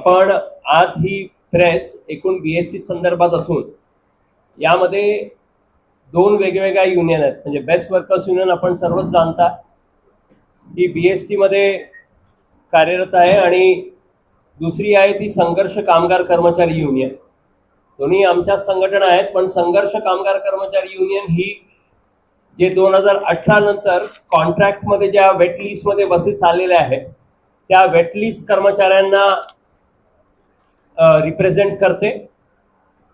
आपण आज ही प्रेस एकूण बी एस टी संदर्भात असून यामध्ये दोन वेगवेगळ्या युनियन आहेत. म्हणजे बेस्ट वर्कर्स युनियन आपण सर्वच जाणता. ती बी एस टीमध्ये कार्यरत आहे आणि दुसरी आहे ती संघर्ष कामगार कर्मचारी युनियन दोन्ही आमच्याच संघटना आहेत पण संघर्ष कामगार कर्मचारी युनियन ही जे दोन हजार अठरा नंतर कॉन्ट्रॅक्टमध्ये ज्या वेटलिस्टमध्ये बसेस आलेल्या आहेत त्या वेट लिस्ट कर्मचाऱ्यांना रिप्रेझेंट करते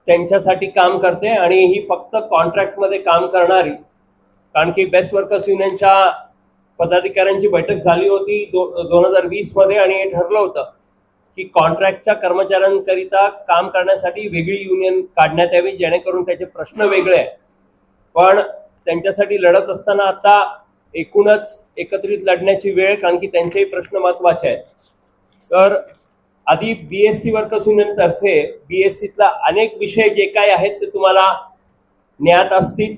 त्यांच्यासाठी काम करते आणि ही फक्त कॉन्ट्रॅक्टमध्ये काम करणारी कारण की बेस्ट वर्कर्स युनियनच्या पदाधिकाऱ्यांची बैठक झाली होती दो दोन हजार वीसमध्ये आणि हे ठरलं होतं की कॉन्ट्रॅक्टच्या कर्मचाऱ्यांकरिता काम करण्यासाठी वेगळी युनियन काढण्यात यावी जेणेकरून त्याचे प्रश्न वेगळे आहेत. पण त्यांच्यासाठी लढत असताना आता एकूणच एकत्रित लढण्याची वेळ कारण की त्यांचेही प्रश्न महत्त्वाचे आहेत. तर आधी B S T workers union तर्फे बी एस टीतला अनेक विषय जे काय आहेत ते तुम्हाला ज्ञात असतील.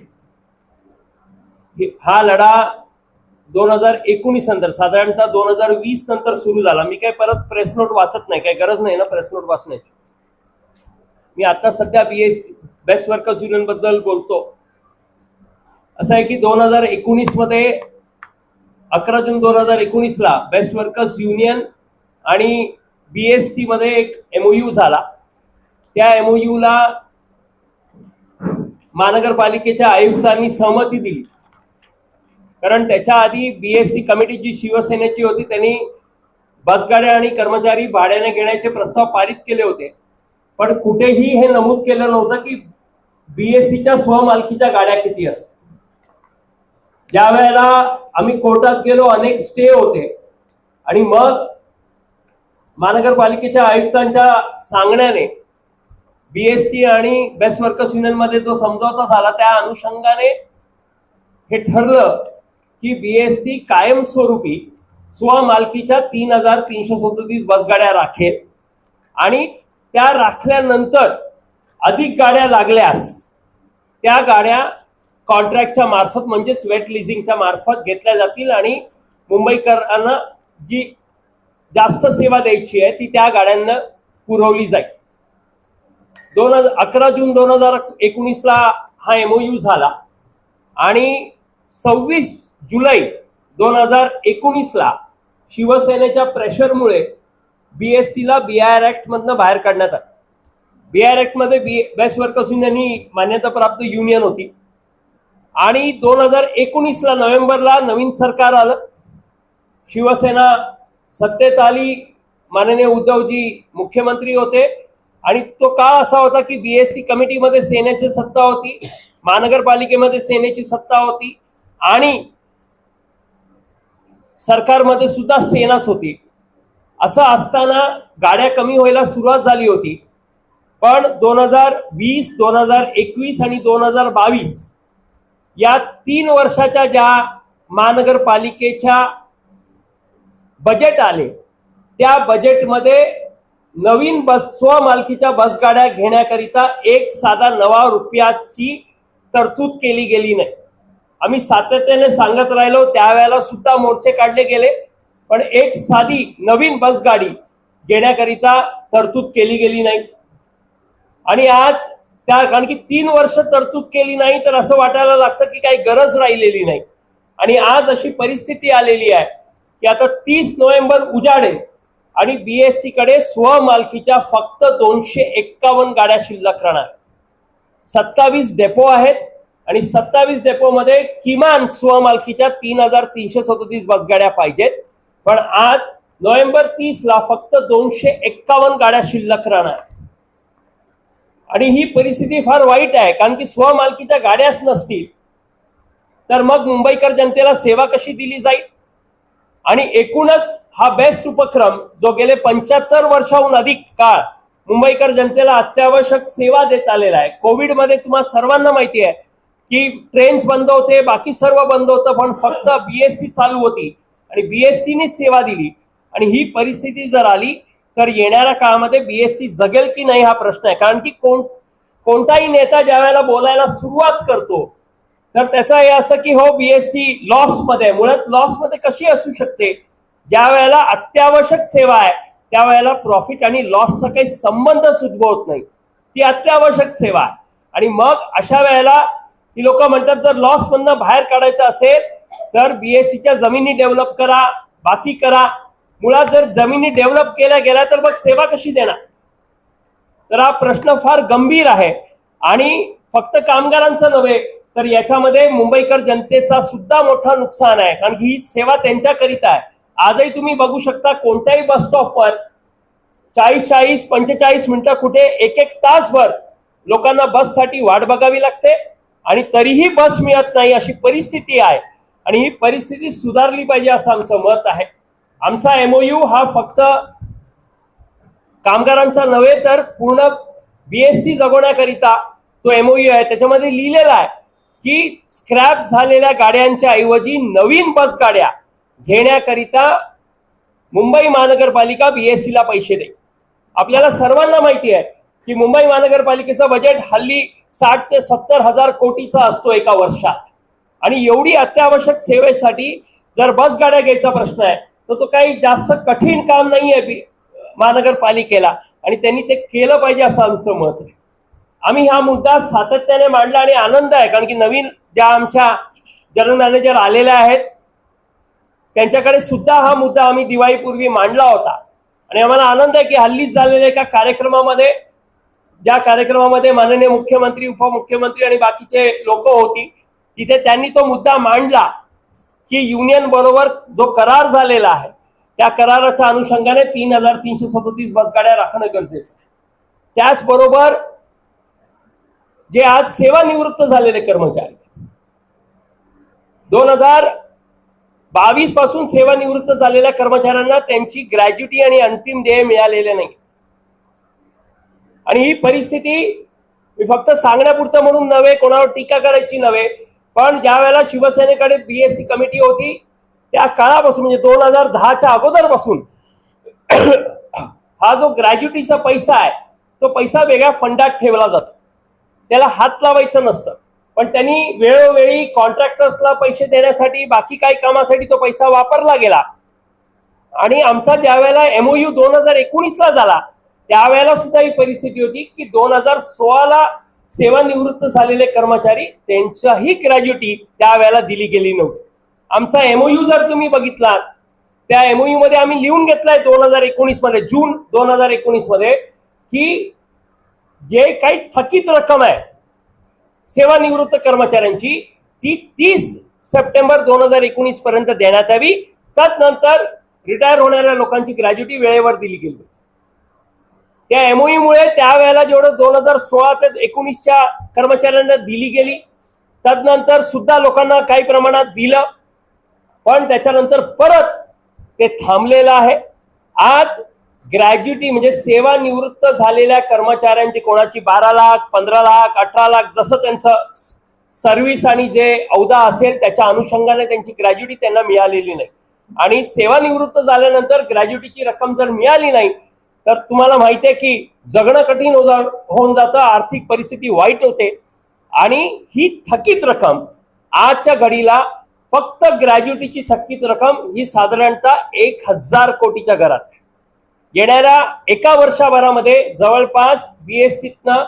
हा लढा दोन हजार एकोणीस नंतर साधारणतः दोन हजार वीस नंतर सुरू झाला. मी काय परत प्रेस नोट वाचत नाही काही गरज नाही ना प्रेस नोट वाचण्याची? मी आता सध्या बी एस बेस्ट वर्कर्स युनियनबद्दल बोलतो. असं आहे की दोन हजार एकोणीसमध्ये अकरा जून दोन हजार एकोणीसला बेस्ट वर्कर्स युनियन आणि बी एसमध्ये एक एमओयू झाला. त्या एमओयू ला महानगरपालिकेच्या आयुक्तांनी सहमती दिली. कारण त्याच्या आधी बी एस टी कमिटी जी शिवसेनेची होती त्यांनी बसगाड्या आणि कर्मचारी भाड्याने घेण्याचे प्रस्ताव पारित केले होते. पण कुठेही हे नमूद केलं नव्हतं की बीएसटीच्या स्वमालकीच्या गाड्या किती असतात ज्या वेळेला आम्ही कोर्टात गेलो अनेक स्टे होते. आणि मग महानगरपालिकेच्या आयुक्तांच्या सांगण्याने बीएसटी आणि बेस्ट वर्कर्स युनियनमध्ये जो समजावता झाला त्या अनुषंगाने हे ठरलं की बीएसटी कायमस्वरूपी स्वमालकीच्या तीन हजार तीनशे सदतीस बसगाड्या राखेल आणि त्या राखल्यानंतर अधिक गाड्या लागल्यास त्या गाड्या कॉन्ट्रॅक्टच्या मार्फत म्हणजेच वेट लिझिंगच्या मार्फत घेतल्या जातील आणि मुंबईकरांना जी जास्त सेवा द्यायची आहे ती त्या गाड्यांना पुरवली जाईल. दोन हजार अकरा जून दोन हजार एकोणीसला हा एमओयू झाला आणि सव्वीस जुलै दोन हजार एकोणीसला शिवसेनेच्या प्रेशरमुळे बी एस टीला बी आर ॲक्टमधनं बाहेर काढण्यात आलं. बी आर ॲक्टमध्ये बी बेस्ट वर्कर्स युनियन ही मान्यताप्राप्त युनियन होती. आणि दोन हजार एकोणीसला नोव्हेंबरला नवीन सरकार आलं. शिवसेना सत्तेत आली माननीय उद्धवजी मुख्यमंत्री होते आणि तो काळ असा होता की बीएसटी कमिटीमध्ये सेनेची सत्ता होती महानगरपालिकेमध्ये सेनेची सत्ता होती आणि सरकारमध्ये सुद्धा सेनाच होती. असं असताना गाड्या कमी व्हायला सुरुवात झाली होती. पण दोन हजार वीस दोन हजार एकवीस आणि दोन हजार बावीस या तीन वर्षाच्या ज्या महानगरपालिकेच्या बजेट आले. त्या बजेटमध्ये नवीन बस स्वमालकीच्या बसगाड्या घेण्याकरिता एक साधा नवा रुपयाची तरतूद केली गेली नाही. आम्ही सातत्याने सांगत राहिलो त्यावेळेला सुद्धा मोर्चे काढले गेले पण एक साधी नवीन बसगाडी घेण्याकरिता तरतूद केली गेली नाही. आणि आज त्या कारण की तीन वर्ष तरतूद केली नाही तर असं वाटायला लागतं की काही गरज राहिलेली नाही. आणि आज अशी परिस्थिती आलेली आहे की आता तीस नोव्हेंबर उजाडे आणि बीएसटी कडे स्वमालकीच्या फक्त दोनशे एक्कावन्न गाड्या शिल्लक राहणार. सत्तावीस डेपो आहेत आणि सत्तावीस डेपोमध्ये किमान स्वमालकीच्या तीन हजार तीनशे सदोतीस बसगाड्या पाहिजेत. पण आज नोव्हेंबर तीसला फक्त दोनशे एक्कावन्न गाड्या शिल्लक राहणार. आणि ही परिस्थिती फार वाईट आहे कारण की स्वमालकीच्या गाड्याच नसतील. तर मग मुंबईकर जनतेला सेवा कशी दिली जाईल? आणि एकूणच हा बेस्ट उपक्रम जो गेले पंच्याहत्तर वर्षाहून अधिक काळ मुंबईकर जनतेला अत्यावश्यक सेवा देत आलेला आहे. कोविडमध्ये तुम्हाला सर्वांना माहिती आहे की ट्रेन्स बंद होते बाकी सर्व बंद होतं पण फक्त बीएसटी चालू होती. आणि बीएसटीने सेवा दिली. आणि ही परिस्थिती जर आली तर येणाऱ्या काळामध्ये बीएसटी जगेल की नाही हा प्रश्न आहे. कारण की कोण कोणताही नेता ज्या वेळेला बोलायला सुरुवात करतो तर त्याचं हे असं की हो बीएसटी लॉसमध्ये मुळात लॉसमध्ये कशी असू शकते? ज्या वेळेला अत्यावश्यक सेवा आहे त्यावेळेला प्रॉफिट आणि लॉसचा काही संबंधच उद्भवत नाही. ती अत्यावश्यक सेवा आहे. आणि मग अशा वेळेला ही लोक म्हणतात जर लॉस मधनं बाहेर काढायचं असेल तर बीएसटीच्या जमिनी डेव्हलप करा बाकी करा. मुळात जर जमिनी डेव्हलप केल्या गेल्या तर मग सेवा कशी देणार? तर हा प्रश्न फार गंभीर आहे. आणि फक्त कामगारांचं नव्हे तर याच्यामध्ये मुंबईकर जनतेचा सुद्धा मोठा नुकसान आहे. कारण ही सेवा त्यांच्याकरिता आहे. आजही तुम्ही बघू शकता कोणत्याही बस स्टॉपवर चाळीस चाळीस पंचेचाळीस मिनिटं कुठे एक एक तासभर लोकांना बससाठी वाट बघावी लागते. आणि तरीही बस मिळत नाही अशी परिस्थिती आहे. आणि ही परिस्थिती सुधारली पाहिजे असं आमचं मत आहे. आमचा एमओयू हा फक्त कामगारांचा नव्हे तर पूर्ण बीएसटी जगवण्याकरिता तो एमओयू आहे. त्याच्यामध्ये लिहिलेला आहे. की स्क्रॅप झालेल्या गाड्यांच्या ऐवजी नवीन बस गाड्या घेण्याकरिता मुंबई महानगरपालिका बीएससीला पैसे देईल. आपल्याला सर्वांना माहिती आहे की मुंबई महानगरपालिकेचं बजेट हल्ली साठ ते सत्तर हजार कोटीचा असतो एका वर्षात. आणि एवढी अत्यावश्यक सेवेसाठी जर बस गाड्या घ्यायचा प्रश्न आहे तर तो काही जास्त कठीण काम नाही आहे महानगरपालिकेला. आणि त्यांनी ते केलं पाहिजे असं आमचं मत आहे. आम्ही हा मुद्दा सातत्याने मांडला आणि आनंद आहे कारण की नवीन ज्या आमच्या जनरल मॅनेजर आलेल्या आहेत त्यांच्याकडे सुद्धा हा मुद्दा आम्ही दिवाळीपूर्वी मांडला होता. आणि आम्हाला आनंद आहे की हल्लीच झालेल्या एका कार्यक्रमामध्ये ज्या कार्यक्रमामध्ये माननीय मुख्यमंत्री उपमुख्यमंत्री आणि बाकीचे लोक होती तिथे त्यांनी तो मुद्दा मांडला की युनियन बरोबर जो करार झालेला आहे त्या कराराच्या अनुषंगाने तीन हजार तीनशे सदोतीस बसगाड्या राखणं गरजेचं आहे. त्याचबरोबर जे आज सेवानिवृत्त झालेले कर्मचारी दोन हजार बावीसपासून सेवानिवृत्त झालेल्या कर्मचाऱ्यांना त्यांची ग्रॅज्युटी आणि अंतिम देय मिळालेले नाही आणि ही परिस्थिती मी फक्त सांगण्यापुरतं म्हणून नव्हे कोणावर टीका करायची नव्हे पण ज्या वेळेला शिवसेनेकडे बीएसटी कमिटी होती त्या काळापासून म्हणजे दोन हजार दहाच्या अगोदरपासून हा जो ग्रॅज्युटीचा पैसा आहे तो पैसा वेगळ्या फंडात ठेवला जातो. त्याला हात लावायचं नसतं. पण त्यांनी वेळोवेळी कॉन्ट्रॅक्टर्सला पैसे देण्यासाठी बाकी काही कामासाठी तो पैसा वापरला गेला. आणि आमचा ज्या वेळेला एमओयू दोन हजार एकोणीसला झाला त्यावेळेला सुद्धा ही परिस्थिती होती की दोन हजार सोळाला सेवानिवृत्त झालेले कर्मचारी त्यांच्याही ग्रॅज्युटी त्यावेळेला दिली गेली नव्हती. आमचा एमओयू जर तुम्ही बघितलात त्या एमओयू मध्ये आम्ही लिहून घेतलाय दोन हजार एकोणीसमध्ये जून दोन हजार एकोणीसमध्ये की जे काही थकीत रक्कम आहे सेवानिवृत्त कर्मचाऱ्यांची ती तीस सप्टेंबर दोन हजार एकोणीस पर्यंत देण्यात यावी. तत्नंतर रिटायर होणाऱ्या लोकांची ग्रॅज्युटी वेळेवर दिली गेली त्या एमओईमुळे मुळे त्यावेळेला जेवढं दोन हजार सोळा ते एकोणीसच्या कर्मचाऱ्यांना दिली गेली तदनंतर सुद्धा लोकांना काही प्रमाणात दिलं. पण त्याच्यानंतर परत ते थांबलेलं आहे. आज ग्रॅज्युटी म्हणजे सेवानिवृत्त झालेल्या कर्मचाऱ्यांची कोणाची बारा लाख पंधरा लाख अठरा लाख जसं त्यांचं सर्व्हिस आणि जे औदा असेल त्याच्या अनुषंगाने त्यांची ग्रॅज्युटी त्यांना मिळालेली नाही. आणि सेवानिवृत्त झाल्यानंतर ग्रॅज्युटीची रक्कम जर मिळाली नाही तर तुम्हाला माहिती आहे की जगणं कठीण होऊन जातं आर्थिक परिस्थिती वाईट होते. आणि ही थकीत रक्कम आजच्या घडीला फक्त ग्रॅज्युटीची थकीत रक्कम ही साधारणतः एक हजार कोटीच्या घरात आहे. येणाऱ्या एका वर्षाभरामध्ये जवळपास बीएसटीतनं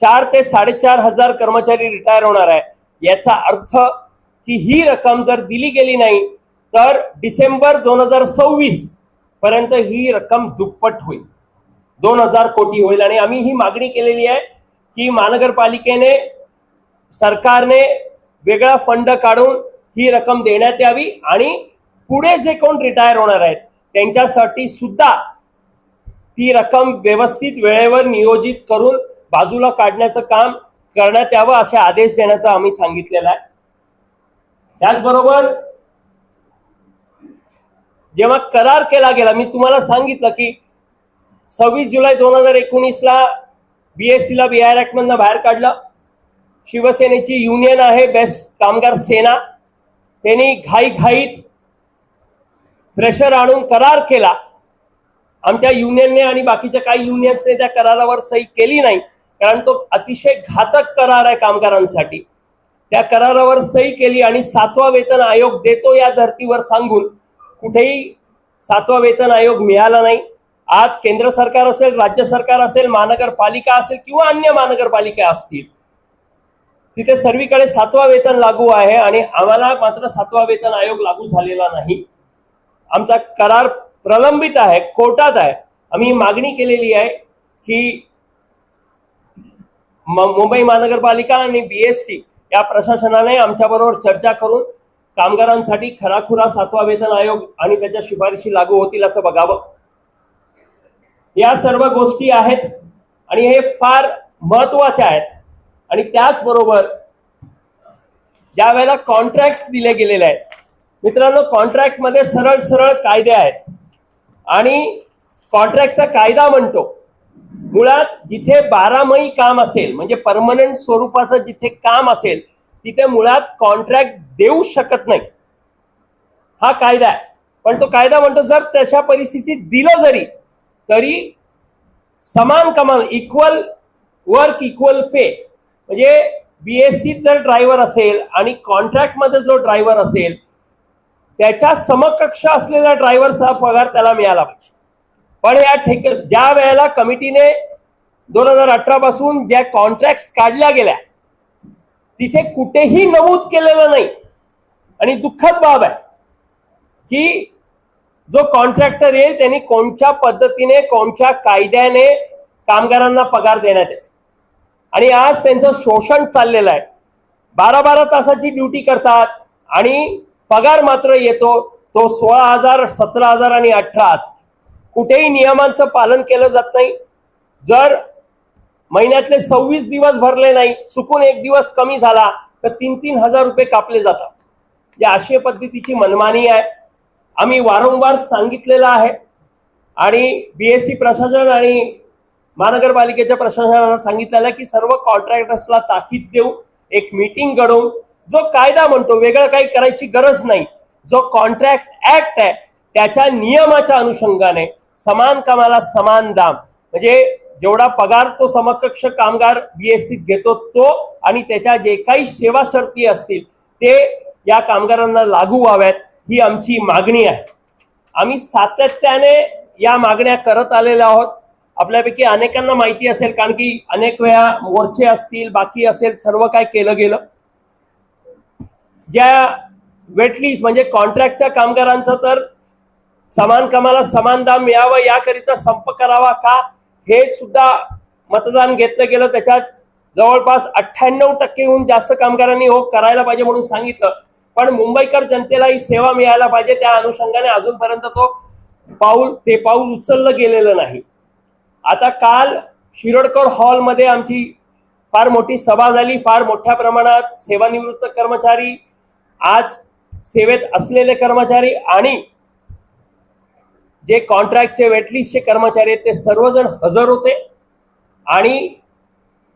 चार ते साडेचार हजार कर्मचारी रिटायर होणार आहे. याचा अर्थ की ही रक्कम जर दिली गेली नाही तर डिसेंबर दोन हजार सव्वीस पर्यंत ही रक्कम दुप्पट होईल. दोन हजार कोटी होईल. आणि आम्ही ही मागणी केलेली आहे की महानगरपालिकेने सरकारने वेगळा फंड काढून ही रक्कम देण्यात यावी आणि पुढे जे कोण रिटायर होणार आहेत त्यांच्यासाठी सुद्धा ती रक्कम व्यवस्थित वेळेवर नियोजित करून बाजूला काढण्याचं काम करण्यात यावं असे आदेश देण्याचं आम्ही सांगितलेलं आहे. त्याचबरोबर जेव्हा करार केला गेला मी तुम्हाला सांगितलं की सव्वीस जुलै दोन हजार एकोणीसला बीएसटीला बी आर ॲक्टमधनं बाहेर काढलं. शिवसेनेची युनियन आहे बेस्ट कामगार सेना. त्यांनी घाईघाईत प्रेशर आणून करार केला. आमच्या युनियनने आणि बाकीच्या काही युनियन्सने त्या करारावर सही केली नाही कारण तो अतिशय घातक करार आहे कामगारांसाठी. त्या करारावर सही केली आणि सातवा वेतन आयोग देतो या धर्तीवर सांगून कुठेही सातवा वेतन आयोग मिळाला नाही. आज केंद्र सरकार असेल राज्य सरकार असेल महानगरपालिका असेल किंवा अन्य महानगरपालिका असतील तिथे सर्वीकडे सातवा वेतन लागू आहे आणि आम्हाला मात्र सातवा वेतन आयोग लागू झालेला नाही. आमचा करार प्रलंबित आहे कोर्टात आहे. आम्ही मागणी केलेली आहे की मुंबई महानगरपालिका आणि बीएसटी या प्रशासनाने आमच्याबरोबर चर्चा करून कामगारांसाठी खराखुरा सातवा वेतन आयोग आणि त्याच्या शिफारशी लागू होतील असं बघावं. या सर्व गोष्टी आहेत आणि हे फार महत्त्वाचे आहेत. आणि त्याचबरोबर ज्या वेळेला कॉन्ट्रॅक्ट दिले गेलेले आहेत मित्रांनो कॉन्ट्रॅक्टमध्ये सरळ सरळ कायदे आहेत. आणि कॉन्ट्रॅक्टचा कायदा म्हणतो मुळात जिथे बारामही काम असेल म्हणजे परमनंट स्वरूपाचं जिथे काम असेल तिथे मुळात कॉन्ट्रॅक्ट देऊ शकत नाही. हा कायदा आहे. पण तो कायदा म्हणतो जर तशा परिस्थितीत दिलं जरी तरी समान कमाल इक्वल वर्क इक्वल पे म्हणजे बीएसटीत जर ड्रायव्हर असेल आणि कॉन्ट्रॅक्टमध्ये जो ड्रायव्हर असेल त्याच्या समकक्ष असलेल्या ड्रायव्हरचा पगार त्याला मिळाला पाहिजे. पण या ठेक ज्या वेळेला कमिटीने दोन हजार अठरा पासून ज्या कॉन्ट्रॅक्ट काढल्या गेल्या तिथे कुठेही नमूद केलेलं नाही. आणि दुःखद बाब आहे की जो कॉन्ट्रॅक्टर येईल त्यांनी कोणत्या पद्धतीने कोणत्या कायद्याने कामगारांना पगार देण्यात येईल. आणि आज त्यांचं शोषण चाललेलं आहे. बारा बारा तासाची ड्युटी करतात आणि पगार मात्र येतो तो सोळा हजार सतरा हजार आणि अठरा हजार कुठेही नियमांचं पालन केलं जात नाही. जर महिन्यातले सव्वीस दिवस भरले नाही चुकून एक दिवस कमी झाला तर तीन तीन हजार रुपये कापले जातात. या अशी पद्धतीची मनमानी आहे. आम्ही वारंवार सांगितलेलं आहे. आणि बी एस टी प्रशासन आणि महानगरपालिकेच्या प्रशासनाला सांगितलेलं आहे की सर्व कॉन्ट्रॅक्टर्सला ताकीद देऊ एक मीटिंग घडवून जो कायदा म्हणतो वेगळं काही करायची गरज नाही. जो कॉन्ट्रॅक्ट ऍक्ट आहे त्याच्या नियमाच्या अनुषंगाने समान कामाला समान दाम. म्हणजे जेवढा पगार तो समकक्ष कामगार बीएसटीत घेतो तो आणि त्याच्या जे काही सेवा शर्ती असतील ते या कामगारांना लागू व्हाव्यात ही आमची मागणी आहे. आम्ही सातत्याने या मागण्या करत आलेल्या आहोत. आपल्यापैकी अनेकांना माहिती असेल कारण की अनेक वेळा मोर्चे असतील बाकी असेल सर्व काय केलं गेलं. ज्या वेटलिस्ट म्हणजे कॉन्ट्रॅक्टच्या कामगारांचं तर समान कामाला समान दाम मिळावं याकरिता संप करावा का? हे सुद्धा मतदान घेतलं गेलं. त्याच्यात जवळपास अठ्ठ्याण्णव टक्केहून जास्त कामगारांनी हो करायला पाहिजे म्हणून सांगितलं. पण मुंबईकर जनतेला ही सेवा मिळायला पाहिजे. त्या अनुषंगाने अजूनपर्यंत तो पाऊल ते पाऊल उचललं गेलेलं नाही. आता काल शिरोडकर हॉलमध्ये आमची फार मोठी सभा झाली. फार मोठ्या प्रमाणात सेवानिवृत्त कर्मचारी आज सेवेत असलेले कर्मचारी आणि जे कॉन्ट्रॅक्टचे वेटलिस्टचे कर्मचारी आहेत ते सर्वजण हजर होते. आणि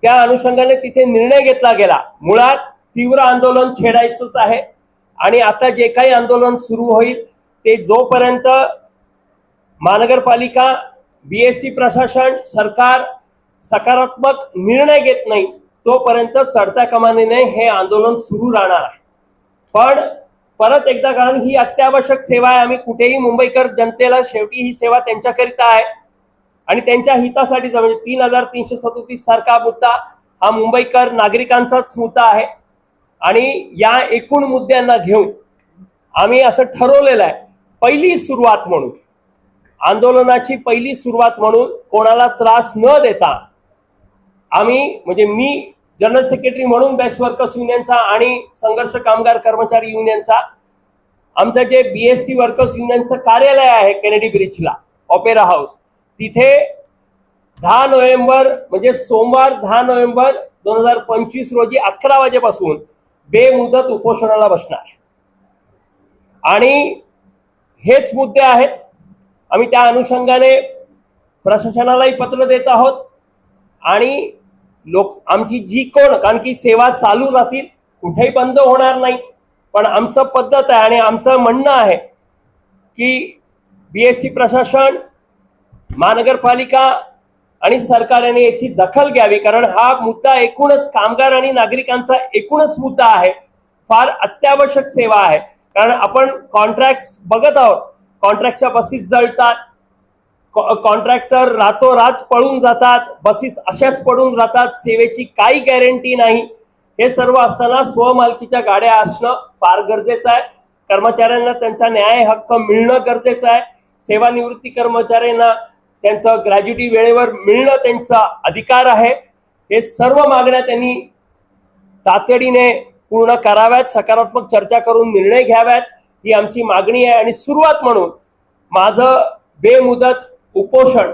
त्या अनुषंगाने तिथे निर्णय घेतला गेला. मुळात तीव्र आंदोलन छेडायचंच आहे. आणि आता जे काही आंदोलन सुरू होईल ते जोपर्यंत महानगरपालिका बीएसटी प्रशासन सरकार सकारात्मक निर्णय घेत नाही तोपर्यंत चढत्या कमानीने हे आंदोलन सुरू राहणार आहे. पण परत एकदा कारण ही अत्यावश्यक सेवा आहे. आम्ही कुठेही मुंबईकर जनतेला शेवटी ही सेवा त्यांच्याकरिता आहे. आणि त्यांच्या हितासाठीचा म्हणजे तीन हजार तीनशे सदोतीस सारखा मुद्दा हा मुंबईकर नागरिकांचाच मुद्दा आहे. आणि या एकूण मुद्द्यांना घेऊन आम्ही असं ठरवलेलं आहे पहिली सुरुवात म्हणून आंदोलनाची पहिली सुरुवात म्हणून कोणाला त्रास न देता आम्ही म्हणजे मी जनरल सेक्रेटरी म्हणून बेस्ट वर्कर्स युनियनचा आणि संघर्ष कामगार कर्मचारी युनियनचा आमचं जे बी एस टी वर्कर्स युनियनचं कार्यालय आहे केनेडी ब्रिजला ऑपेरा हाऊस तिथे दहा नोव्हेंबर म्हणजे सोमवार दहा नोव्हेंबर दोन हजार पंचवीस रोजी अकरा वाजेपासून बेमुदत उपोषणाला बसणार. आहे आणि हेच मुद्दे आहेत. आम्ही त्या अनुषंगाने प्रशासनालाही पत्र देत आहोत. आणि लोक आमची जी कोण कारण की सेवा चालू राहतील कुठेही बंद होणार नाही. पण आमचं पद्धत आहे आणि आमचं म्हणणं आहे की बी एस टी प्रशासन महानगरपालिका आणि सरकारने याची दखल घ्यावी कारण हा मुद्दा एकूणच कामगार आणि नागरिकांचा एकूणच मुद्दा आहे. फार अत्यावश्यक सेवा आहे. कारण आपण कॉन्ट्रॅक्ट बघत आहोत. कॉन्ट्रॅक्टच्या बसेस जळतात. कॉन्ट्रॅक्टर रातोरात पळून जातात बसेस अशाच पडून जातात सेवेची काही गॅरंटी नाही. हे सर्व असताना स्वमालकीच्या गाड्या असणं फार गरजेचं आहे. कर्मचाऱ्यांना त्यांचा न्याय हक्क मिळणं गरजेचं आहे. सेवानिवृत्ती कर्मचाऱ्यांना त्यांचं ग्रॅज्युटी वेळेवर मिळणं त्यांचा अधिकार आहे. हे सर्व मागण्या त्यांनी तातडीने पूर्ण कराव्यात सकारात्मक चर्चा करून निर्णय घ्याव्यात. ही आमची मागणी आहे आणि सुरुवात म्हणून माझं बेमुदत उपोषण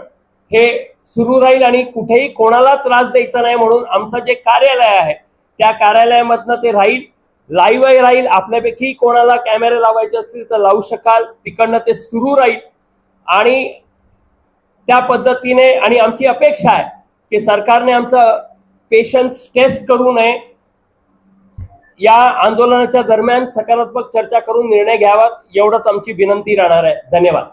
हे सुरू राहील आणि कुठेही कोणाला त्रास द्यायचा नाही म्हणून आमचं जे कार्यालय आहे त्या कार्यालयामधनं ते राहील लाईव्हही राहील आपल्यापैकी कोणाला कॅमेरे लावायचे असतील तर लावू शकाल तिकडनं ते सुरू राहील. आणि त्या पद्धतीने आणि आमची अपेक्षा आहे की सरकारने आमचं पेशन्स टेस्ट करू नये. या आंदोलनाच्या दरम्यान सकारात्मक चर्चा करून निर्णय घ्यावा एवढंच आमची विनंती राहणार आहे. धन्यवाद.